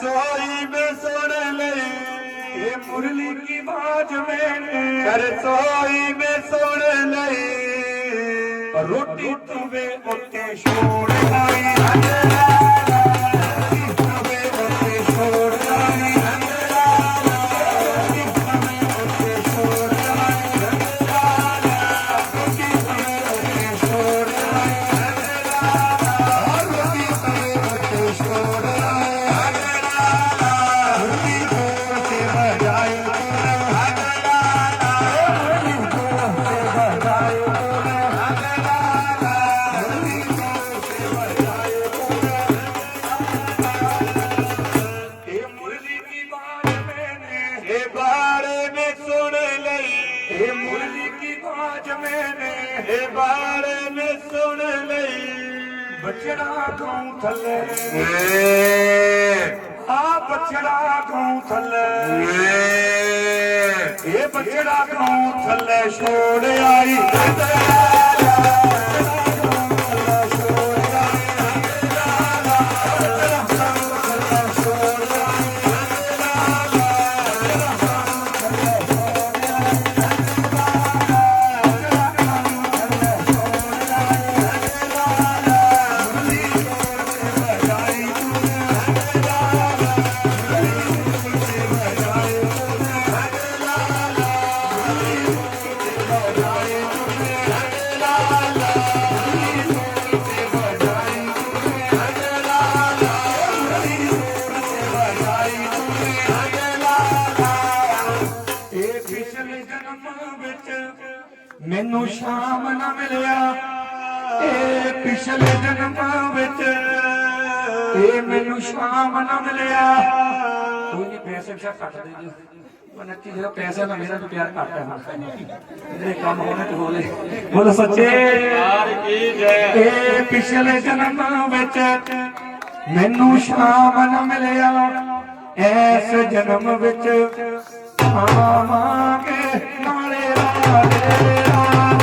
सोई में सुन ले मुरली की बाज में कर सोई में सुन ले रोटी तुम्हें उते छोड़ना ਇਹ ਮੁਰਲੀ ਕੀ ਬਾਤ ਬਚੜਾ ਗਾਉਂ ਥੱਲੇ। ਏ ਆ ਬਚੜਾ ਗਾਉਂ ਥੱਲੇ। ਏ ਇਹ ਬਚੜਾ ਗਾਉਂ ਥੱਲੇ। ਛੋੜ ਆਈ। ਇਹ ਪਿਛਲੇ ਜਨਮ ਵਿੱਚ ਮੈਨੂੰ ਸ਼ਾਮ ਨਾ ਮਿਲਿਆ। ਇਹ ਪਿਛਲੇ ਜਨਮ ਵਿੱਚ ਇਹ ਮੈਨੂੰ ਸ਼ਾਮ ਨਾ ਮਿਲਿਆ। ਕੋਈ ਨਹੀਂ ਪੈਸੇ ਵੀ ਘੱਟ ਦੇ ਦਿਓ ਮਨ ਕੀ ਜਿਹੜਾ ਪੈਸੇ ਨਾਲ ਮੇਰਾ ਤਾਂ ਪਿਆਰ ਘੱਟ ਹੈ ਹਾਂ ਜਿਹੜੇ ਕੰਮ ਹੋਣੇ ਤੇ ਹੋਲੇ ਬੋਲ ਸੱਚੇ। ਯਾਰ ਕੀ ਜੈ। ਇਹ ਪਿਛਲੇ ਜਨਮ ਵਿੱਚ ਮੈਨੂੰ ਸ਼ਾਮ ਨਾ ਮਿਲਿਆ। ਐਸ ਜਨਮ ਵਿੱਚ ਆਵਾਂਗੇ ਨਾਲੇ ਰਾਧੇ ਰਾਧੇ ਆਵਾਂਗੇ